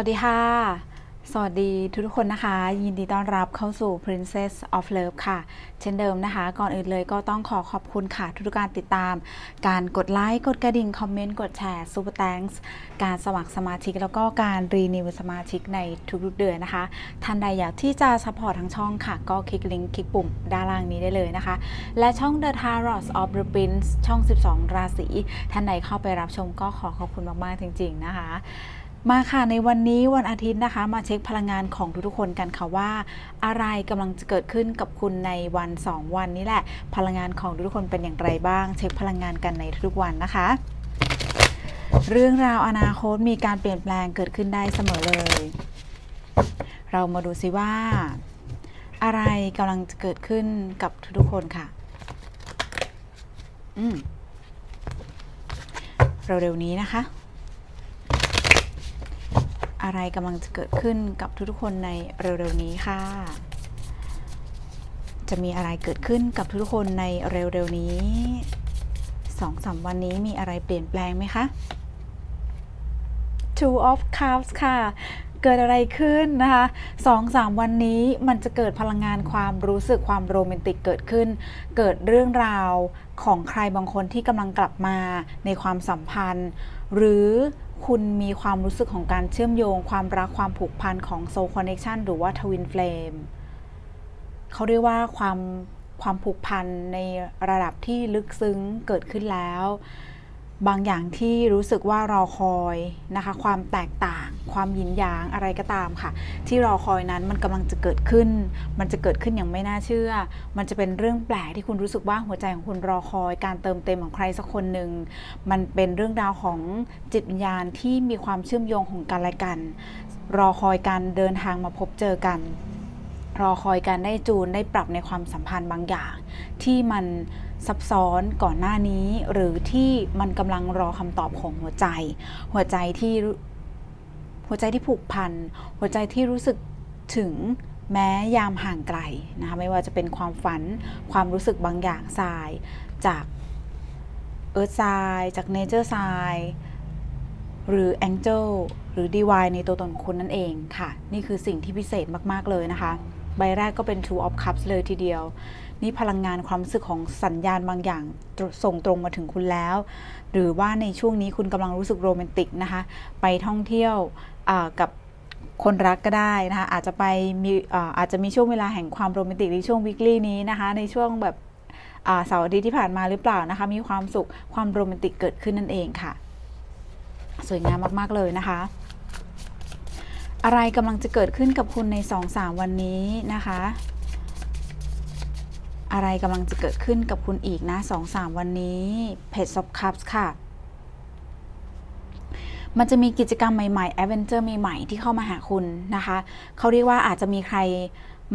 วัสดีค่ะ สวัสดีทุกคนนะคะ ยินดีต้อนรับเข้าสู่ Princess of Love ค่ะ เช่นเดิมนะคะ ก่อนอื่นเลยก็ต้องขอขอบคุณค่ะทุกการติดตาม การกดไลค์ กดกระดิ่ง คอมเมนต์ กดแชร์ Super Thanks การสมัครสมาชิก แล้วก็การรีนิวสมาชิกในทุกๆเดือนนะคะ ท่านใดอยากที่จะสปอร์ตทั้งช่องค่ะ ก็คลิกลิงก์คลิกปุ่มด้านล่างนี้ได้เลยนะคะ และช่อง The Tarot of the Prince ช่อง 12 ราศี ท่านใดเข้าไปรับชมก็ขอขอบคุณมากๆจริง ๆ นะคะ มาค่ะในวันนี้วันอาทิตย์นะคะ มาเช็คพลังงานของทุกๆคนกันค่ะว่า อะไรกำลังจะเกิดขึ้นกับคุณในวัน 2 วันนี้แหละ พลังงานของทุกๆคนเป็นอย่างไรบ้าง เช็คพลังงานกันในทุกวันนะคะ เรื่องราวอนาคตมีการเปลี่ยนแปลงเกิดขึ้นได้เสมอเลย เรามาดูซิว่า อะไรกำลังจะเกิดขึ้นกับทุกๆคนค่ะอืมเร็วๆนี้นะคะ อะไรกำลังจะเกิดขึ้นกับทุกๆคนในเร็วๆนี้ค่ะ จะมีอะไรเกิดขึ้นกับทุกๆคนในเร็วๆนี้สองสามวันนี้มีอะไรเปลี่ยนแปลงไหมคะ Two of Cups ค่ะ เกิดอะไรขึ้นนะคะสองสามวันนี้มันจะเกิดพลังงานความรู้สึกความโรแมนติกเกิดขึ้น เกิดเรื่องราวของใครบางคนที่กำลังกลับมาในความสัมพันธ์ หรือ คุณมีความรู้สึกของการเชื่อมโยง ความรักความผูกพันของ Soul Connection หรือว่า Twin Flame เขาเรียกว่าความความผูกพันในระดับที่ลึกซึ้งเกิดขึ้นแล้ว บางอย่างที่รู้สึกว่ารอคอยนะคะ ความแตกต่าง ความหยินหยางอะไรก็ตามค่ะ ที่รอคอยนั้นมันกำลังจะเกิดขึ้น มันจะเกิดขึ้นอย่างไม่น่าเชื่อ มันจะเป็นเรื่องแปลกที่คุณรู้สึกว่าหัวใจของคุณรอคอย การเติมเต็มของใครสักคนหนึ่งมันเป็นเรื่องราวของจิตวิญญาณที่มีความเชื่อมโยงของกันและกัน รอคอยการเดินทางมาพบเจอกัน รอคอยการได้จูนได้ปรับในความสัมพันธ์บางอย่าง ที่มัน ซับซ้อนก่อนหน้านี้ หรือที่มันกำลังรอคำตอบของหัวใจ หัวใจที่หัวใจที่ผูกพัน หัวใจที่รู้สึกถึงแม้ยามห่างไกลนะคะไม่ว่าจะเป็นความฝันความรู้สึกบางอย่างทราย จากเอิร์ธทรายจากเนเจอร์ทรายหรือ Angel หรือ Divine ในตัวตนของคุณนั่นเองค่ะ นี่คือสิ่งที่พิเศษมาก ๆ เลยนะคะ ใบแรกก็เป็น Two of Cups เลยทีเดียว นี่พลังงานความรู้สึกของสัญญาณบางอย่างส่งตรงมาถึงคุณแล้ว หรือว่าในช่วงนี้คุณกำลังรู้สึกโรแมนติกนะคะ ไปท่องเที่ยวกับคนรักก็ได้นะคะอาจจะไปมีอาจจะมีช่วงเวลาแห่งความโรแมนติกในช่วงวิกฤตนี้นะคะในช่วงแบบเสาร์อาทิตย์ที่ผ่านมาหรือเปล่านะคะ มีความสุขความโรแมนติกเกิดขึ้นนั่นเองค่ะ สวยงามมาก ๆ เลยนะคะ อะไรกำลังจะเกิดขึ้นกับคุณใน 2-3 วันนี้นะคะ อะไรกำลังจะเกิดขึ้นกับคุณอีกนะ2-3วันนี้ Page of Cups ค่ะ มันจะมีกิจกรรมใหม่ๆแอดเวนเจอร์ใหม่ๆที่เข้ามาหาคุณนะคะ เขาเรียกว่าอาจจะมีใคร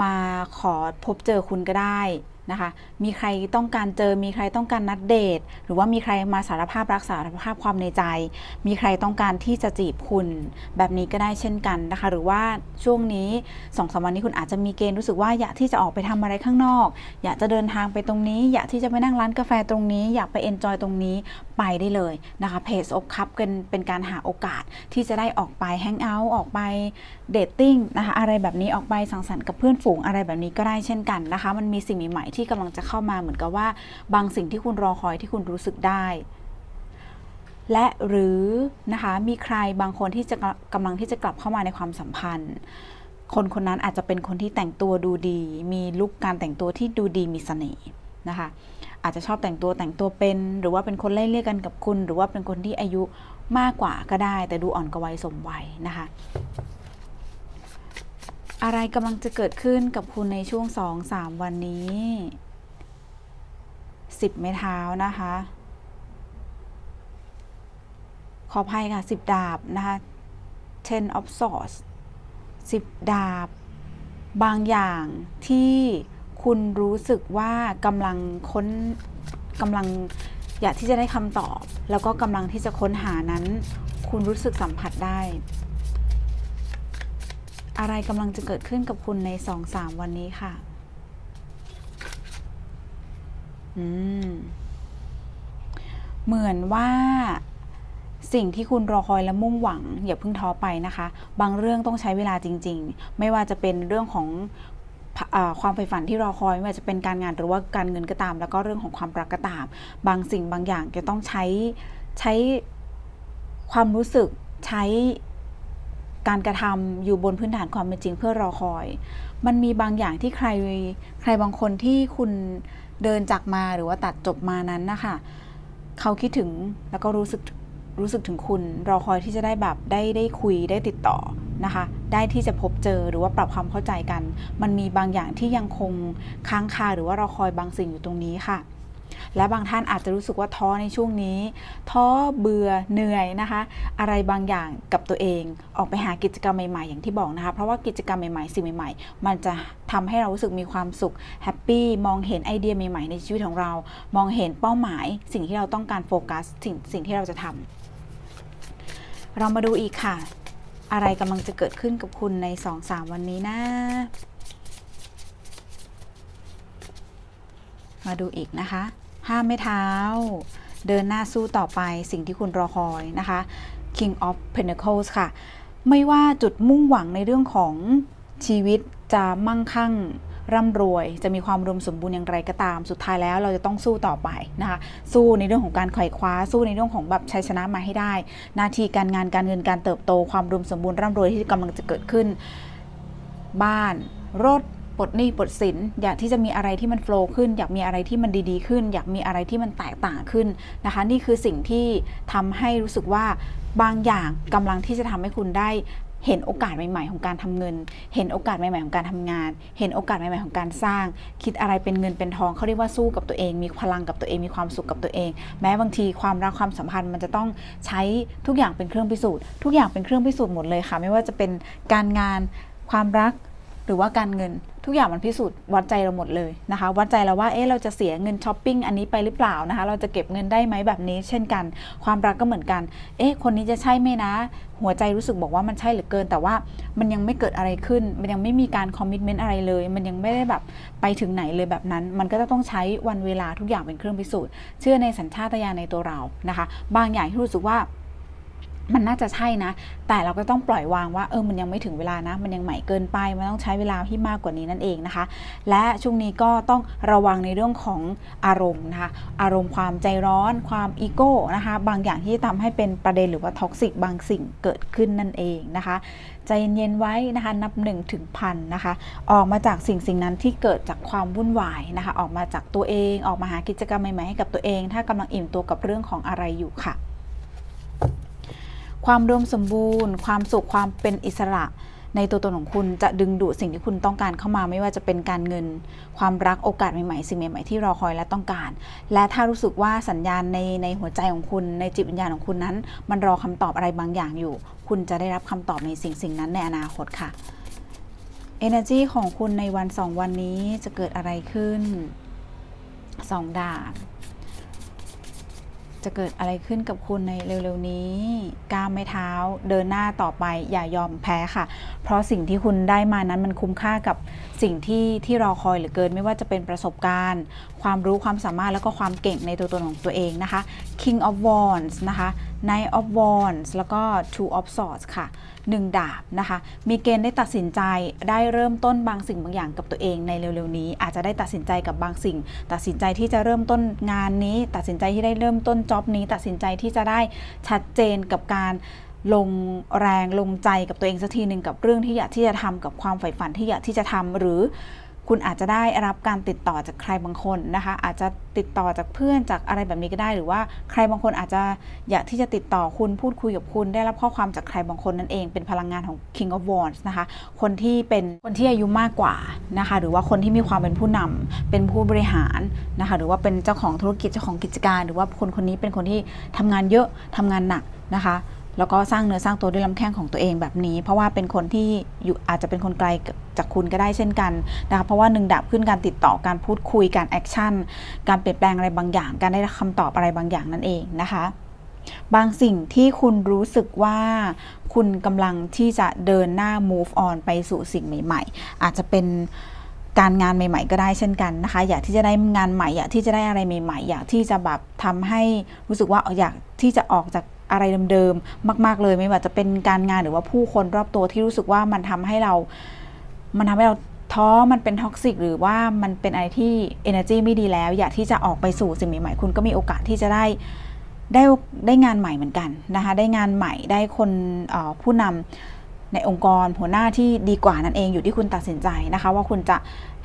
มาขอพบเจอคุณก็ได้ นะคะ มีใครต้องการเจอ มีใครต้องการนัดเดท หรือว่ามีใครมาสารภาพรักสารภาพความในใจ มีใครต้องการที่จะจีบคุณ แบบนี้ก็ได้เช่นกันนะคะ หรือว่าช่วงนี้สองสามวันนี้คุณอาจจะมีเกณฑ์รู้สึกว่าอยากที่จะออกไปทำอะไรข้างนอก อยากจะเดินทางไปตรงนี้ อยากที่จะไปนั่งร้านกาแฟตรงนี้ อยากไปเอนจอยตรงนี้ ไปได้เลยนะคะ เพจอบคัพกันเป็นการหาโอกาสที่จะได้ออกไปแฮงเอาท์ออกไปเดทติ้งนะคะ อะไรแบบนี้ออกไปสังสรรค์กับเพื่อนฝูงอะไรแบบนี้ก็ได้เช่นกันนะคะ มันมีสิ่งใหม่ที่กำลังจะเข้ามาเหมือนกับว่า บางสิ่งที่คุณรอคอยที่คุณรู้สึกได้ และหรือนะคะมีใครบางคนที่จะกำลังที่จะกลับเข้ามาในความสัมพันธ์ คนคนนั้นอาจจะเป็นคนที่แต่งตัวดูดี มีลุคการแต่งตัวที่ดูดีมีเสน่ห์นะคะอาจจะชอบแต่งตัวแต่งตัวเป็น หรือว่าเป็นคนไล่เลี่ยกันกับคุณ หรือว่าเป็นคนที่อายุมากกว่าก็ได้ แต่ดูอ่อนกว่าวัยสมวัยนะคะ อะไรกำลังจะเกิดขึ้นกับคุณในช่วง2-3วันนี้10ไม้เท้านะคะ ขออภัยค่ะ10ดาบนะคะ ten of swords 10ดาบบางอย่างที่คุณรู้สึกว่ากำลังค้นกำลังอยากที่จะได้คำตอบ แล้วก็กำลังที่จะค้นหานั้น คุณรู้สึกสัมผัสได้ อะไรกำลังจะเกิดขึ้นกับคุณในสองสามวันนี้ค่ะ อืม เหมือนว่าสิ่งที่คุณรอคอยและมุ่งหวัง อย่าเพิ่งท้อไปนะคะ บางเรื่องต้องใช้เวลาจริง ๆ ไม่ว่าจะเป็นเรื่องของอความใฝ่ฝันที่รอคอยไม่ว่าจะเป็นการงานหรือว่าการเงินก็ตาม แล้วก็เรื่องของความรักก็ตาม บางสิ่งบางอย่างจะต้องใช้ใช้ความรู้สึกใช้ การกระทำอยู่บนพื้นฐานความเป็นจริงเพื่อรอคอย มันมีบางอย่างที่ใครใครบางคนที่คุณเดินจากมาหรือว่าตัดจบมานั้นนะคะเขาคิดถึงแล้วก็รู้สึกรู้สึกถึงคุณ รอคอยที่จะได้แบบได้ได้คุยได้ติดต่อนะคะ ได้ที่จะพบเจอหรือว่าปรับความเข้าใจกัน มันมีบางอย่างที่ยังคงค้างคาหรือว่ารอคอยบางสิ่งอยู่ตรงนี้ค่ะ และบางท่านอาจจะรู้สึกว่าท้อในช่วงนี้ ท้อเบื่อเหนื่อยนะคะ อะไรบางอย่างกับตัวเองออกไปหากิจกรรมใหม่ๆ อย่างที่บอกนะคะ เพราะว่ากิจกรรมใหม่ๆ สิ่งใหม่ๆ มันจะทำให้เรารู้สึกมีความสุขแฮปปี้มองเห็นไอเดียใหม่ๆ ในชีวิตของเรา มองเห็นเป้าหมาย สิ่งที่เราต้องการโฟกัสสิ่งสิ่งที่เราจะทำเรามาดูอีกค่ะ อะไรกำลังจะเกิดขึ้นกับคุณใน 2-3 วันนี้นะมาดูอีกนะคะ ห้ามไม่เท้า เดินหน้าสู้ต่อไปสิ่งที่คุณรอคอยนะคะ King of Pentacles ค่ะ ไม่ว่าจุดมุ่งหวังในเรื่องของชีวิตจะมั่งคั่งร่ำรวยจะมีความรวมสมบูรณ์อย่างไรก็ตาม สุดท้ายแล้วเราจะต้องสู้ต่อไปนะคะ สู้ในเรื่องของการไขว่คว้า สู้ในเรื่องของแบบชัยชนะมาให้ได้ หน้าที่การงานการเงินการเติบโต ความรวมสมบูรณ์ร่ำรวยที่กำลังจะเกิดขึ้น บ้านรถ ปลดหนี้ปลดสินอยากที่จะมีอะไรที่มันโฟล์ขึ้น อยากมีอะไรที่มันดีๆขึ้น อยากมีอะไรที่มันแตกต่างขึ้นนะคะ นี่คือสิ่งที่ทำให้รู้สึกว่าบางอย่างกำลังที่จะทำให้คุณได้เห็นโอกาสใหม่ ๆ ของการทำเงิน เห็นโอกาสใหม่ ๆ ของการทำงาน เห็นโอกาสใหม่ ๆ ของการสร้าง คิดอะไรเป็นเงินเป็นทองเขาเรียกว่าสู้กับตัวเอง มีพลังกับตัวเอง มีความสุขกับตัวเอง แม้บางทีความรักความสัมพันธ์มันจะต้องใช้ทุกอย่างเป็นเครื่องพิสูจน์ ทุกอย่างเป็นเครื่องพิสูจน์หมดเลยค่ะ ไม่ว่าจะเป็นการงาน ความรัก หรือว่าการเงินทุกอย่างมันพิสูจน์วัดใจเราหมดเลยนะคะ วัดใจเราว่าเอ๊ะเราจะเสียเงินช้อปปิ้งอันนี้ไปหรือเปล่านะคะ เราจะเก็บเงินได้ไหมแบบนี้ เช่นกัน ความรักก็เหมือนกัน เอ๊ะคนนี้จะใช่ไหมนะ หัวใจรู้สึกบอกว่ามันใช่เหลือเกิน แต่ว่ามันยังไม่เกิดอะไรขึ้น มันยังไม่มีการคอมมิชเมนต์อะไรเลย มันยังไม่ได้แบบไปถึงไหนเลยแบบนั้น มันก็จะต้องใช้วันเวลาทุกอย่างเป็นเครื่องพิสูจน์ เชื่อในสัญชาตญาณในตัวเรานะคะ บางอย่างที่รู้สึกว่า มันน่าจะใช่นะ แต่เราก็ต้องปล่อยวางว่าเออมันยังไม่ถึงเวลานะ มันยังใหม่เกินไป มันต้องใช้เวลาที่มากกว่านี้นั่นเองนะคะ และช่วงนี้ก็ต้องระวังในเรื่องของอารมณ์นะคะ อารมณ์ความใจร้อน ความอีโก้นะคะ บางอย่างที่ทำให้เป็นประเด็นหรือว่าท็อกซิกบางสิ่งเกิดขึ้นนั่นเองนะคะ ใจเย็นๆไว้นะคะนับ1นถึงพันนะคะ ออกมาจากสิ่งสิ่งนั้นที่เกิดจากความวุ่นวายนะคะ ออกมาจากตัวเอง ออกมาหากิจกรรมใหม่ๆให้กับตัวเอง ถ้ากำลังอิ่มตัวกับเรื่องของอะไรอยู่ค่ะ ความรวมสมบูรณ์ ความสุขความเป็นอิสระในตัวตนของคุณจะดึงดูดสิ่งที่คุณต้องการเข้ามาไม่ว่าจะเป็นการเงิน ความรักโอกาสใหม่ๆ สิ่งใหม่ๆที่รอคอยและต้องการ และถ้ารู้สึกว่าสัญญาณในในหัวใจของคุณ ในจิตวิญญาณของคุณนั้น มันรอคำตอบอะไรบางอย่างอยู่ คุณจะได้รับคำตอบในสิ่งสิ่งนั้นในอนาคตค่ะ Energy ของคุณในวันสองวันนี้จะเกิดอะไรขึ้นสองดาบ จะเกิดอะไรขึ้นกับคุณในเร็วๆนี้ก้ามไม่เท้าเดินหน้าต่อไปอย่ายอมแพ้ค่ะ เพราะสิ่งที่คุณได้มานั้นมันคุ้มค่ากับสิ่งที่ที่รอคอยเหลือเกิน ไม่ว่าจะเป็นประสบการณ์ ความรู้ความสามารถแล้วก็ความเก่งในตัวตนของตัวเองนะคะ King of Wands นะคะ Knight of Wands แล้วก็ Two of Swords ค่ะหนึ่งดาบนะคะ มีเกณฑ์ได้ตัดสินใจได้เริ่มต้นบางสิ่งบางอย่างกับตัวเองในเร็วๆนี้ อาจจะได้ตัดสินใจกับบางสิ่ง ตัดสินใจที่จะเริ่มต้นงานนี้ ตัดสินใจที่ได้เริ่มต้นจ็อบนี้ ตัดสินใจที่จะได้ชัดเจนกับการลงแรงลงใจกับตัวเองสักทีหนึ่งกับเรื่องที่อยากที่จะทำกับความใฝ่ฝันที่อยากที่จะทำหรือ คุณอาจจะได้รับการติดต่อจากใครบางคนนะคะ อาจจะติดต่อจากเพื่อนจากอะไรแบบนี้ก็ได้ หรือว่าใครบางคนอาจจะอยากที่จะติดต่อคุณพูดคุยกับคุณ ได้รับข้อความจากใครบางคนนั่นเองเป็นพลังงานของ King of Wands นะคะ คนที่เป็นคนที่อายุมากกว่านะคะ หรือว่าคนที่มีความเป็นผู้นำเป็นผู้บริหารนะคะ หรือว่าเป็นเจ้าของธุรกิจเจ้าของกิจการ หรือว่าคนคนนี้เป็นคนที่ทำงานเยอะทำงานหนักนะคะ แล้วก็สร้างเนื้อสร้างตัวด้วยลำแข้งของตัวเองแบบนี้ เพราะว่าเป็นคนที่อยู่อาจจะเป็นคนไกลจากคุณก็ได้เช่นกันนะคะเพราะว่าหนึ่งดับขึ้นการติดต่อการพูดคุยการแอคชั่นการเปลี่ยนแปลงอะไรบางอย่าง การได้คำตอบอะไรบางอย่างนั่นเองนะคะ บางสิ่งที่คุณรู้สึกว่าคุณกำลังที่จะเดินหน้า move on ไปสู่สิ่งใหม่ ๆ อาจจะเป็นการงานใหม่ๆ ก็ได้เช่นกันนะคะ อยากที่จะได้งานใหม่ อยากที่จะได้อะไรใหม่ ๆ อยากที่จะแบบทำให้รู้สึกว่าอยากที่จะออกจาก อะไรเดิมๆมาก ๆ เลยไม่ว่าจะเป็นการงานหรือว่าผู้คนรอบตัวที่รู้สึกว่ามันทำให้เรา มันทำให้เราท้อมันเป็นท็อกซิกหรือว่ามันเป็นอะไรที่ energy ไม่ดีแล้ว อยากที่จะออกไปสู่สิ่งใหม่ๆคุณก็มีโอกาสที่จะได้ได้ได้งานใหม่เหมือนกันนะคะได้งานใหม่ได้คนผู้นำในองค์กรหัวหน้าที่ดีกว่านั่นเองอยู่ที่คุณตัดสินใจนะคะ ว่าคุณจะ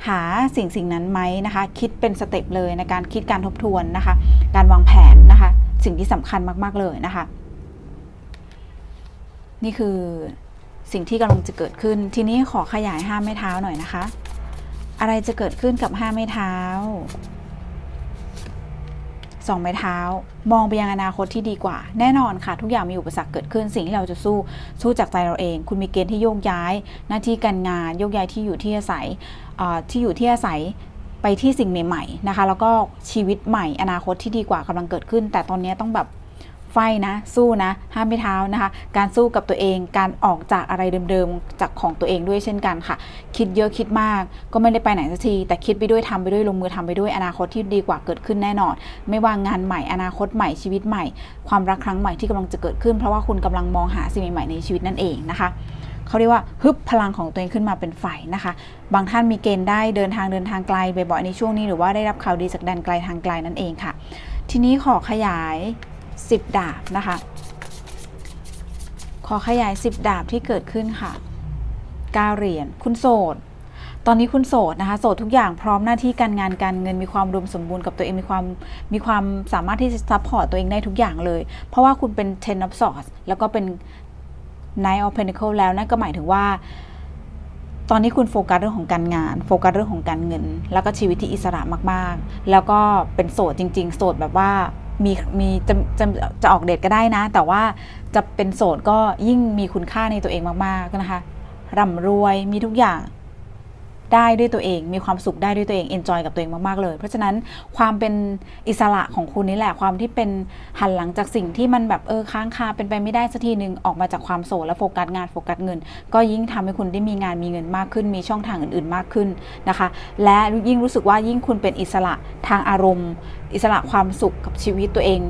หาสิ่งสิ่งนั้นไหมนะคะ คิดเป็นสเต็ปเลยในการคิดการทบทวนนะคะ การวางแผนนะคะ สิ่งที่สำคัญมาก ๆ เลยนะคะ นี่คือสิ่งที่กำลังจะเกิดขึ้น ทีนี้ขอขยายห้าไม้เท้าหน่อยนะคะ อะไรจะเกิดขึ้นกับห้าไม้เท้าสองไม้เท้ามองไปยังอนาคตที่ดีกว่า แน่นอนค่ะ ทุกอย่างมีอุปสรรคเกิดขึ้นสิ่งที่เราจะสู้สู้จากใจเราเอง คุณมีเกณฑ์ที่โยกย้าย หน้าที่การงานโยกย้ายที่อยู่ที่อาศัยที่อยู่ที่อาศัย ไปที่สิ่งใหม่ๆนะคะ แล้วก็ชีวิตใหม่อนาคตที่ดีกว่ากำลังเกิดขึ้น แต่ตอนนี้ต้องแบบไฟนะ สู้นะ ห้ามไม่เท้านะคะ การสู้กับตัวเองการออกจากอะไรเดิมๆ จากของตัวเองด้วยเช่นกันค่ะ คิดเยอะคิดมากก็ไม่ได้ไปไหนสักที แต่คิดไปด้วยทำไปด้วยลงมือทำไปด้วยอนาคตที่ดีกว่าเกิดขึ้นแน่นอน ไม่ว่างานใหม่อนาคตใหม่ชีวิตใหม่ ความรักครั้งใหม่ที่กำลังจะเกิดขึ้น เพราะว่าคุณกำลังมองหาสิ่งใหม่ๆในชีวิตนั่นเองนะคะ เขาเรียกว่าฮึบพลังของตัวเองขึ้นมาเป็นไฟนะคะ บางท่านมีเกณฑ์ได้เดินทางเดินทางไกลบ่อยๆในช่วงนี้หรือว่าได้รับข่าวดีจากแดนไกลทางไกลนั่นเองค่ะ ทีนี้ขอขยาย 10 ดาบนะคะ ขอขยาย 10 ดาบที่เกิดขึ้นค่ะ9เหรียญคุณโสดตอนนี้คุณโสดนะคะโสดทุกอย่างพร้อมหน้าที่การงานการเงินมีความรวมสมบูรณ์กับตัวเองมีความมีความสามารถที่จะซัพพอร์ตตัวเองได้ทุกอย่างเลย เพราะว่าคุณเป็น Ten of Swords แล้วก็เป็น Knight of Pentacle แล้วนั่นก็หมายถึงว่า ตอนนี้คุณโฟกัสเรื่องของการงาน โฟกัสเรื่องของการเงิน แล้วก็ชีวิตที่อิสระมากๆ แล้วก็เป็นโสดจริง ๆ โสดแบบว่ามีมีจะจะจะออกเดทก็ได้นะ แต่ว่าจะเป็นโสดก็ยิ่งมีคุณค่าในตัวเองมากๆนะคะร่ำรวยมีทุกอย่าง ได้ด้วยตัวเอง มีความสุขได้ด้วยตัวเองเอนจอยกับตัวเองมากๆเลย เพราะฉะนั้นความเป็นอิสระของคุณนี่แหละความที่เป็นหันหลังจากสิ่งที่มันแบบเออค้างคาเป็นไปไม่ได้สักทีหนึ่งออกมาจากความโสดแล้วโฟกัสงานโฟกัสเงิน ก็ยิ่งทำให้คุณได้มีงานมีเงินมากขึ้น มีช่องทางอื่น ๆมากขึ้นนะคะ และยิ่งรู้สึกว่ายิ่งคุณเป็นอิสระทางอารมณ์ อิสระความสุขกับชีวิตตัวเอง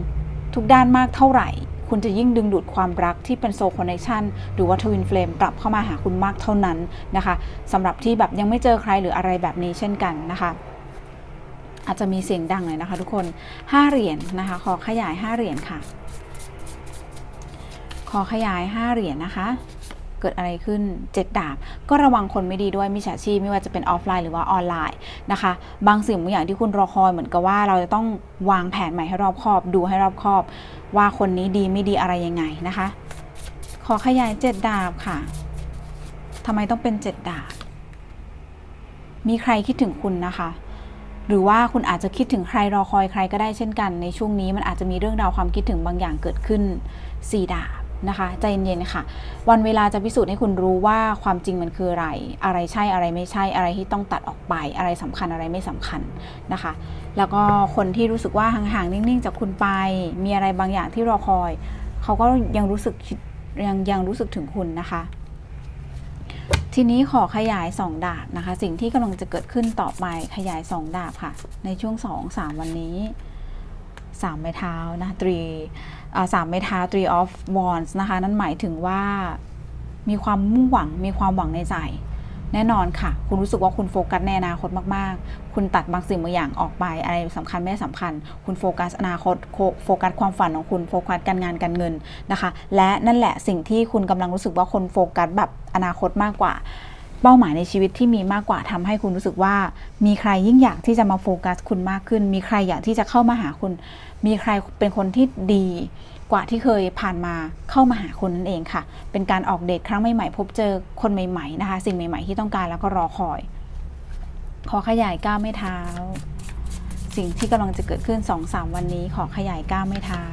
ทุกด้านมากเท่าไหร่ คุณจะยิ่งดึงดูดความรักที่เป็นโซคอนเนคชันหรือว่าทวินเฟลมกลับเข้ามาหาคุณมากเท่านั้นนะคะสำหรับที่แบบยังไม่เจอใครหรืออะไรแบบนี้เช่นกันนะคะอาจจะมีเสียงดังเลยนะคะทุกคน 5 เหรียญนะคะ ขอขยาย 5 เหรียญค่ะ ขอขยาย 5 เหรียญนะคะ เกิดอะไรขึ้น 7 ดาบ ก็ระวังคนไม่ดีด้วยมิจฉาชีพไม่ว่าจะเป็นออฟไลน์หรือว่าออนไลน์นะคะ บางสิ่งบางอย่างที่คุณรอคอยเหมือนกับว่าเราจะต้องวางแผนใหม่ให้รอบคอบ ดูให้รอบคอบ ว่าคนนี้ดีไม่ดีอะไรยังไงนะคะ ขอขยาย 7 ดาบค่ะทำไมต้องเป็น 7 ดาบ มีใครคิดถึงคุณนะคะหรือว่าคุณอาจจะคิดถึงใครรอคอยใครก็ได้เช่นกัน ในช่วงนี้มันอาจจะมีเรื่องราวความคิดถึงบางอย่างเกิดขึ้น 4 ดาบ นะคะใจเย็นๆค่ะ วันเวลาจะพิสูจน์ให้คุณรู้ว่าความจริงมันคืออะไร อะไรใช่อะไรไม่ใช่อะไรที่ต้องตัดออกไป อะไรสำคัญอะไรไม่สำคัญนะคะ แล้วก็คนที่รู้สึกว่าห่างๆนิ่งๆ จากคุณไป มีอะไรบางอย่างที่รอคอย เขาก็ยังรู้สึกยังยังรู้สึกถึงคุณนะคะ ทีนี้ขอขยาย 2 ดาบนะคะ สิ่งที่กำลังจะเกิดขึ้นต่อไปขยาย 2 ดาบค่ะ ในช่วง 2-3 วันนี้3ไม้เท้านะตรี สามไม้เท้า three of wands นะคะ นั่นหมายถึงว่ามีความมุ่งหวัง มีความหวังในใจ แน่นอนค่ะ คุณรู้สึกว่าคุณโฟกัสในอนาคตมาก ๆ คุณตัดบางสิ่งบางอย่างออกไป อะไรสำคัญไม่สำคัญ คุณโฟกัสอนาคต โฟกัสความฝันของคุณ โฟกัสการงานการเงินนะคะ และนั่นแหละสิ่งที่คุณกำลังรู้สึกว่าคนโฟกัสแบบอนาคตมากกว่า เป้าหมายในชีวิตที่มีมากกว่าทำให้คุณรู้สึกว่า มีใครยิ่งอยากที่จะมาโฟกัสคุณมากขึ้น มีใครอยากที่จะเข้ามาหาคุณ มีใครเป็นคนที่ดีกว่าที่เคยผ่านมาเข้ามาหาคุณนั่นเองค่ะ เป็นการออกเดทครั้งใหม่ๆ พบเจอคนใหม่ๆนะคะ สิ่งใหม่ๆที่ต้องการแล้วก็รอคอย ขอขยายก้าวไม่เท้า สิ่งที่กำลังจะเกิดขึ้น 2-3 วันนี้ ขอขยายก้าวไม่เท้า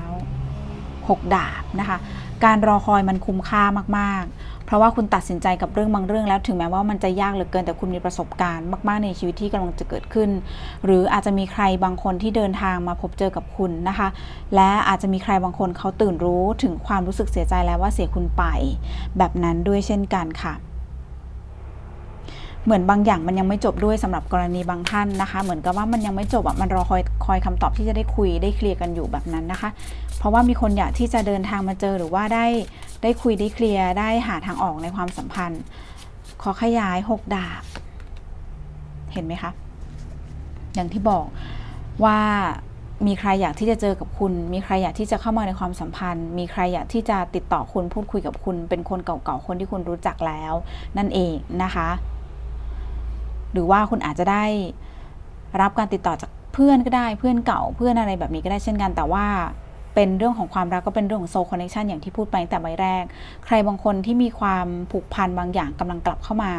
6 ดาบนะคะ การรอคอยมันคุ้มค่ามากๆ เพราะว่าคุณตัดสินใจกับเรื่องบางเรื่องแล้วถึงแม้ว่ามันจะยากเหลือเกินแต่คุณมีประสบการณ์มาก ๆ ในชีวิตที่กำลังจะเกิดขึ้น หรืออาจจะมีใครบางคนที่เดินทางมาพบเจอกับคุณนะคะ และอาจจะมีใครบางคนเขาตื่นรู้ถึงความรู้สึกเสียใจแล้วว่าเสียคุณไป แบบนั้นด้วยเช่นกันค่ะ เหมือนบางอย่างมันยังไม่จบด้วยสำหรับกรณีบางท่านนะคะ เหมือนกับว่ามันยังไม่จบอะมันรอคอยคอยคำตอบที่จะได้คุยได้เคลียร์กันอยู่แบบนั้นนะคะ เพราะว่ามีคนอยากที่จะเดินทางมาเจอหรือว่าได้ได้คุยได้เคลียร์ได้หาทางออกในความสัมพันธ์ ขอขยายหกดาบ เห็นไหมคะ อย่างที่บอกว่ามีใครอยากที่จะเจอกับคุณ มีใครอยากที่จะเข้ามาในความสัมพันธ์ มีใครอยากที่จะติดต่อคุณพูดคุยกับคุณ เป็นคนเก่าๆ คนที่คุณรู้จักแล้ว นั่นเองนะคะ หรือว่าคุณอาจจะได้รับการติดต่อจากเพื่อนก็ได้เพื่อนเก่าเพื่อนอะไรแบบนี้ก็ได้เช่นกัน แต่ว่าเป็นเรื่องของความรักก็เป็นเรื่องของโซคอนเน t ชันอย่างที่พูดไปแต่ใบแรก ใครบางคนที่มีความผูกพันบางอย่างกำลังกลับเข้ามา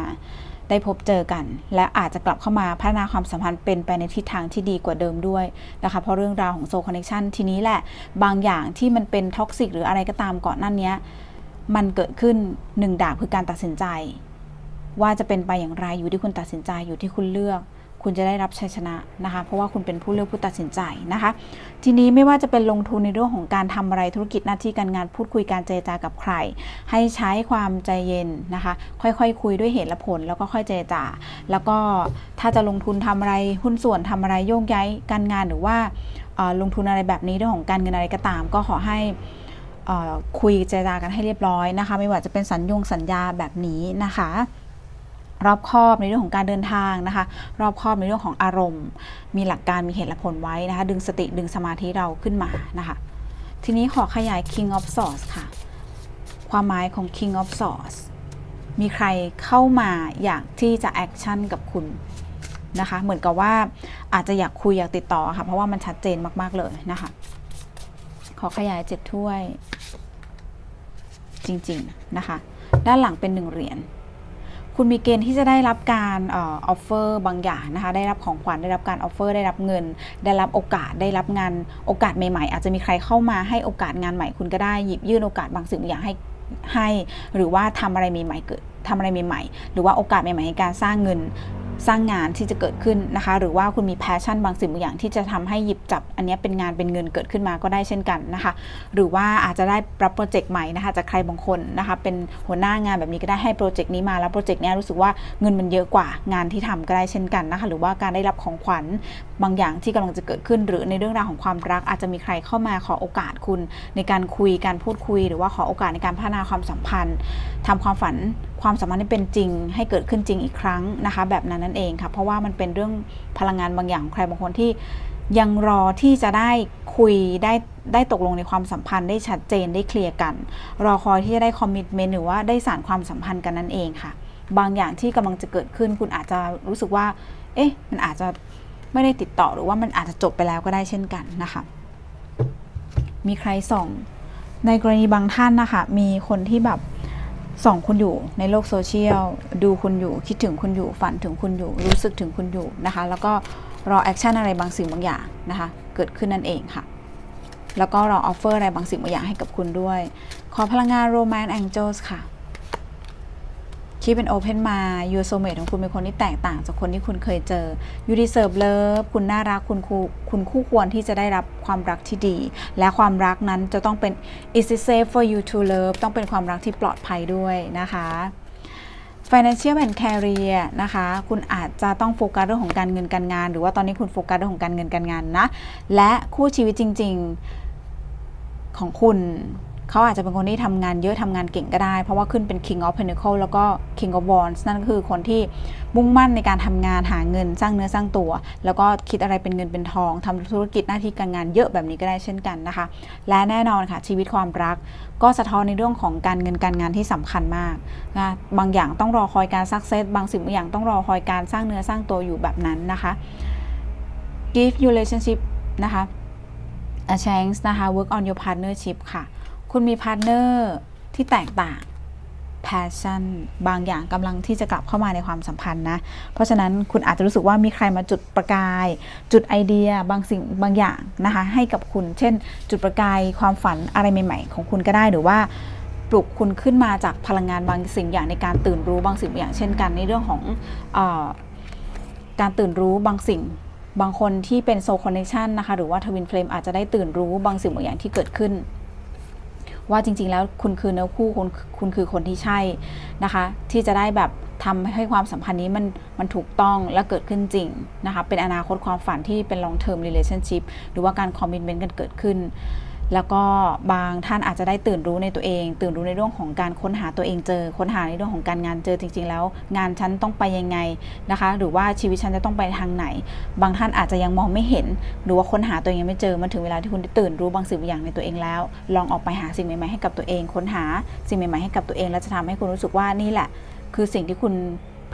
ได้พบเจอกัน และอาจจะกลับเข้ามาพัฒนาความสัมพันธ์เป็นไปในทิศทางที่ดีกว่าเดิมด้วยนะคะเพราะเรื่องราวของโซคอนเน t ชันทีนี้แหละบางอย่างที่มันเป็นท็อกซิกหรืออะไรก็ตามก่อนหนั้นเนี้ยมันเกิดขึ้นหนึ่งดาบคือการตัดสินใจ ว่าจะเป็นไปอย่างไรอยู่ที่คุณตัดสินใจอยู่ที่คุณเลือก คุณจะได้รับชัยชนะนะคะ เพราะว่าคุณเป็นผู้เลือกผู้ตัดสินใจนะคะ ทีนี้ไม่ว่าจะเป็นลงทุนในเรื่องของการทำอะไรธุรกิจหน้าที่การงานพูดคุยการเจรจากับใคร ให้ใช้ความใจเย็นนะคะ ค่อยๆคคุยด้วยเหตุและผล แล้วก็ค่อยเจรจา แล้วก็ถ้าจะลงทุนทำอะไรหุ้นส่วนทำอะไรโยกย้ายการงานหรือว่าลงทุนอะไรแบบนี้เรื่องของการเงินอะไรก็ตาม ก็ขอให้คุยเจรจากันให้เรียบร้อยนะคะ ไม่ว่าจะเป็นสัญญงสัญญาแบบนี้นะคะ รอบคอบในเรื่องของการเดินทางนะคะ รอบคอบในเรื่องของอารมณ์ มีหลักการมีเหตุและผลไว้นะคะ ดึงสติดึงสมาธิเราขึ้นมานะคะ ทีนี้ขอขยาย King of Swords ค่ะ ความหมายของ King of Swords มีใครเข้ามาอยากที่จะแอคชั่นกับคุณนะคะ เหมือนกับว่าอาจจะอยากคุยอยากติดต่อค่ะ เพราะว่ามันชัดเจนมาก ๆ เลยนะคะ ขอขยายเจ็ดถ้วย จริง ๆ นะคะ ด้านหลังเป็นหนึ่งเหรียญ คุณมีเกณฑ์ที่จะได้รับการออฟเฟอร์บางอย่างนะคะ ได้รับของขวัญได้รับการออฟเฟอร์ได้รับเงิน ได้รับโอกาสได้รับงานโอกาสใหม่ๆ อาจจะมีใครเข้ามาให้โอกาสงานใหม่คุณก็ได้หยิบยื่นโอกาสบางสิ่งบางอย่างให้ให้ หรือว่าทำอะไรใหม่ๆเกิดทำอะไรใหม่ๆหรือว่าโอกาสใหม่ๆในการสร้างเงิน สร้างงานที่จะเกิดขึ้นนะคะ หรือว่าคุณมีแพชชั่นบางสิ่งบางอย่างที่จะทำให้หยิบจับ อันนี้เป็นงานเป็นเงินเกิดขึ้นมาก็ได้เช่นกันนะคะ หรือว่าอาจจะได้รับโปรเจกต์ใหม่นะคะจากใครบางคนนะคะ เป็นหัวหน้างานแบบนี้ก็ได้ให้โปรเจกต์นี้มาแล้วโปรเจกต์นี้รู้สึกว่าเงินมันเยอะกว่างานที่ทำก็ได้เช่นกันนะคะ หรือว่าการได้รับของขวัญบางอย่างที่กำลังจะเกิดขึ้น หรือในเรื่องราวของความรัก อาจจะมีใครเข้ามาขอโอกาสคุณ ในการคุยการพูดคุย หรือว่าขอโอกาสในการพัฒนาความสัมพันธ์ทำความฝันความสัมพันธ์ให้เป็นจริงให้เกิดขึ้นจริงอีกครั้งนะคะ แบบนั้นนั่นเองค่ะ เพราะว่ามันเป็นเรื่องพลังงานบางอย่างของใครบางคนที่ยังรอที่จะได้คุยได้ได้ตกลงในความสัมพันธ์ได้ชัดเจนได้เคลียร์กัน รอคอยที่จะได้คอมมิชเมนต์หรือว่าได้สารความสัมพันธ์กันนั่นเองค่ะ บางอย่างที่กำลังจะเกิดขึ้นคุณอาจจะรู้สึกว่า เอ๊ะ มันอาจจะไม่ได้ติดต่อหรือว่ามันอาจจะจบไปแล้วก็ได้เช่นกันนะคะ มีใครส่องในกรณีบางท่านนะคะ มีคนที่แบบ ส่องคุณอยู่ในโลกโซเชียล ดูคุณอยู่คิดถึงคุณอยู่ฝันถึงคุณอยู่ รู้สึกถึงคุณอยู่นะคะ แล้วก็รอแอคชั่นอะไรบางสิ่งบางอย่างนะคะ เกิดขึ้นนั่นเองค่ะ แล้วก็รอออฟเฟอร์อะไรบางสิ่งบางอย่างให้กับคุณด้วย ขอพลังงานโรแมนต์แองเจิลส์ค่ะ คิดเป็น Open มา Your Soulmate ของคุณเป็นคนที่แตกต่างจากคนที่คุณเคยเจอ You deserve love คุณน่ารักคุณคู่คุณคู่ควรที่จะได้รับความรักที่ดี และความรักนั้นจะต้องเป็น is it safe for you to love ต้องเป็นความรักที่ปลอดภัยด้วยนะคะ Financial and Career นะคะ คุณอาจจะต้องโฟกัสเรื่องของการเงินการงาน หรือว่าตอนนี้คุณโฟกัสเรื่องของการเงินการงานนะ และคู่ชีวิตจริง ๆของคุณ เขาอาจจะเป็นคนที่ทำงานเยอะทำงานเก่งก็ได้ เพราะว่าขึ้นเป็น King of Pentacle แล้วก็ King of Wands นั่นก็คือคนที่มุ่งมั่นในการทำงานหาเงินสร้างเนื้อสร้างตัว แล้วก็คิดอะไรเป็นเงินเป็นทองทำธุรกิจหน้าที่การงานเยอะแบบนี้ก็ได้เช่นกันนะคะ และแน่นอนค่ะชีวิตความรัก ก็สะท้อนในเรื่องของการเงินการงานที่สำคัญมากนะบางอย่างต้องรอคอยการซักเซสบางสิ่งบางอย่างต้องรอคอยการสร้างเนื้อสร้างตัวอยู่แบบนั้นนะคะ give your relationship นะคะ a chance นะคะ work on your partnership ค่ะ คุณมีพาร์ทเนอร์ที่แตกต่าง passion บางอย่างกำลังที่จะกลับเข้ามาในความสัมพันธ์นะ เพราะฉะนั้นคุณอาจจะรู้สึกว่ามีใครมาจุดประกาย จุดไอเดียบางสิ่งบางอย่างนะคะให้กับคุณ เช่น จุดประกายความฝันอะไรใหม่ ๆ ของคุณก็ได้หรือว่าปลุกคุณขึ้นมาจากพลังงานบางสิ่งอย่างในการตื่นรู้บางสิ่งบางอย่าง เช่นกันในเรื่องของออการตื่นรู้บางสิ่งบางคนที่เป็นโซคอนเนคชันนะคะหรือว่าทวินเฟลมอาจจะได้ตื่นรู้บางสิ่งบางอย่างที่เกิดขึ้น ว่าจริง ๆ แล้วคุณคือเนื้อคู่คุณคุณคือคนที่ใช่นะคะ ที่จะได้แบบทำให้ความสัมพันธ์นี้มันมันถูกต้องและเกิดขึ้นจริงนะคะ เป็นอนาคตความฝันที่เป็น long term relationship หรือว่าการ commitment กันเกิดขึ้น แล้วก็บางท่านอาจจะได้ตื่นรู้ในตัวเอง ตื่นรู้ในเรื่องของการค้นหาตัวเองเจอ ค้นหาในเรื่องของการงานเจอจริง ๆ แล้ว งานฉันต้องไปยังไงนะคะ หรือว่าชีวิตฉันจะต้องไปทางไหน บางท่านอาจจะยังมองไม่เห็น หรือว่าค้นหาตัวเองยังไม่เจอมันถึงเวลาที่คุณได้ตื่นรู้บางสิ่งบางอย่างในตัวเองแล้ว ลองออกไปหาสิ่งใหม่ๆให้กับตัวเอง ค้นหาสิ่งใหม่ๆให้กับตัวเองแล้วจะทำให้คุณรู้สึกว่านี่แหละ คือสิ่งที่คุณ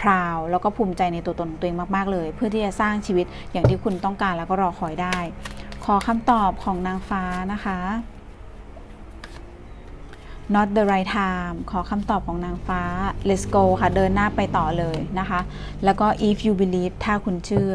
พราวแล้วก็ภูมิใจในตัวตนของตัวเองมากๆเลย เพื่อที่จะสร้างชีวิตอย่างที่คุณต้องการแล้วก็รอคอยได้ ขอคำตอบของนางฟ้านะคะ not the right time ขอคำตอบของนางฟ้า let's go ค่ะ เดินหน้าไปต่อเลยนะคะ แล้วก็ if you believe ถ้าคุณเชื่อ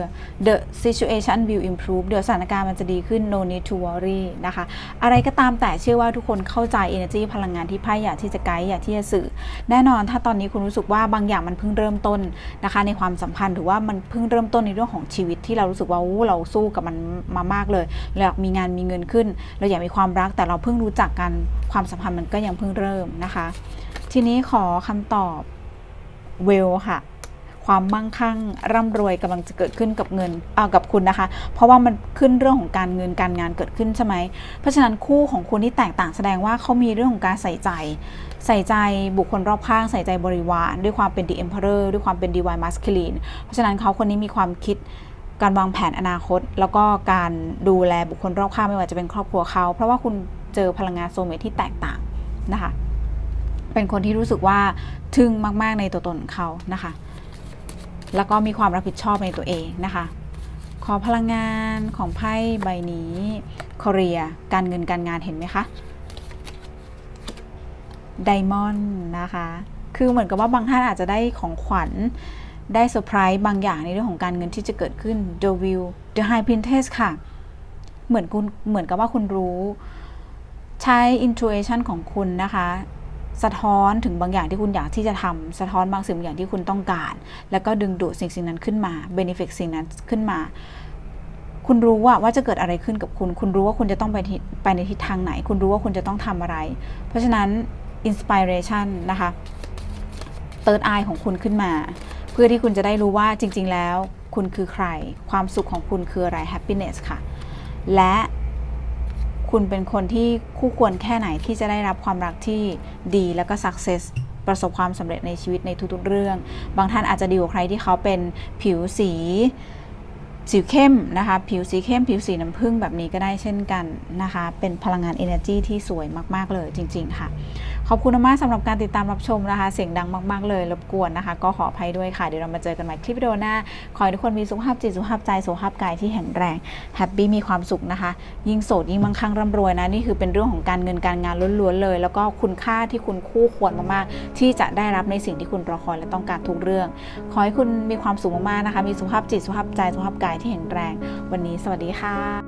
the situation will improve เดี๋ยวสถานการณ์มันจะดีขึ้น no need to worry นะคะ อะไรก็ตามแต่เชื่อว่าทุกคนเข้าใจ energy พลังงานที่ไพ่อยากที่จะไกด์อยากที่จะสื่อ แน่นอนถ้าตอนนี้คุณรู้สึกว่าบางอย่างมันเพิ่งเริ่มต้นนะคะ ในความสัมพันธ์หรือว่ามันเพิ่งเริ่มต้นในเรื่องของชีวิตที่เรารู้สึกว่าอู้เราสู้กับมันมามากเลยเราอยากมีงานมีเงินขึ้น เราอยากมีความรักแต่เราเพิ่งรู้จักกันความสัมพันธ์มันก็ยังเพิ่งเริ่มนะคะ ทีนี้ขอคำตอบเวลค่ะ ความมั่งคั่งร่ำรวยกำลังจะเกิดขึ้นกับเงินเอากับคุณนะคะ เพราะว่ามันขึ้นเรื่องของการเงินการงานเกิดขึ้นใช่ไหมเพราะฉะนั้นคู่ของคุณที่แตกต่างแสดงว่าเขามีเรื่องของการใส่ใจ ใส่ใจบุคคลรอบข้าง ใส่ใจบริวาร ด้วยความเป็น the emperor ด้วยความเป็น divine masculine เพราะฉะนั้นเขาคนนี้มีความคิดการวางแผนอนาคต แล้วก็การดูแลบุคคลรอบข้างไม่ว่าจะเป็นครอบครัวเขา เพราะว่าคุณเจอพลังงานโซเมทที่แตกต่าง นะคะ เป็นคนที่รู้สึกว่าทึ่งมาก ๆ ในตัวตนของเขานะคะ แล้วก็มีความรับผิดชอบในตัวเองนะคะ ขอพลังงานของไพ่ใบนี้คอเรียการเงินการงานเห็นไหมคะไดมอนด์นะคะ คือเหมือนกับว่าบางท่านอาจจะได้ของขวัญ ได้เซอร์ไพรส์บางอย่างในเรื่องของการเงินที่จะเกิดขึ้น The View The High Princess ค่ะ เหมือนคุณ เหมือนกับว่าคุณรู้ ใช้ intuition ของคุณนะคะ สะท้อนถึงบางอย่างที่คุณอยากที่จะทำสะท้อนบางสิ่งบางอย่างที่คุณต้องการ แล้วก็ดึงดูดสิ่งสิ่งนั้นขึ้นมา benefit สิ่งนั้นขึ้นมา คุณรู้ว่าว่าจะเกิดอะไรขึ้นกับคุณ คุณรู้ว่าคุณจะต้องไปไปในทิศทางไหน คุณรู้ว่าคุณจะต้องทำอะไร เพราะฉะนั้น inspiration นะคะ third eye ของคุณขึ้นมา เพื่อที่คุณจะได้รู้ว่าจริง ๆ แล้ว คุณคือใคร ความสุขของคุณคืออะไร happiness ค่ะ และ คุณเป็นคนที่คู่ควรแค่ไหนที่จะได้รับความรักที่ดีแล้วก็สักเซสประสบความสำเร็จในชีวิตในทุกๆเรื่อง บางท่านอาจจะดีกว่าใครที่เขาเป็นผิวสีสีเข้มนะคะ ผิวสีเข้ม ผิวสีน้ำผึ้งแบบนี้ก็ได้เช่นกันนะคะ เป็นพลังงาน energy ที่สวยมาก ๆ เลยจริง ๆ ค่ะ ขอบคุณมากสำหรับการติดตามรับชมนะคะ เสียงดังมาก ๆ เลยรบกวนนะคะ ก็ขออภัยด้วยค่ะ เดี๋ยวเรามาเจอกันใหม่คลิปวิดีโอหน้า ขอให้ทุกคนมีสุขภาพจิตสุขภาพใจสุขภาพกายที่แข็งแรงแฮปปี้มีความสุขนะคะ ยิ่งโสดยิ่งมั่งคั่งร่ำรวยนะนี่คือเป็นเรื่องของการเงินการงานล้วนๆเลย แล้วก็คุณค่าที่คุณคู่ควรมากๆ ที่จะได้รับในสิ่งที่คุณรอคอยและต้องการทุกเรื่อง ขอให้คุณมีความสุขมากๆนะคะ มีสุขภาพจิตสุขภาพใจสุขภาพกายที่แข็งแรง วันนี้สวัสดีค่ะ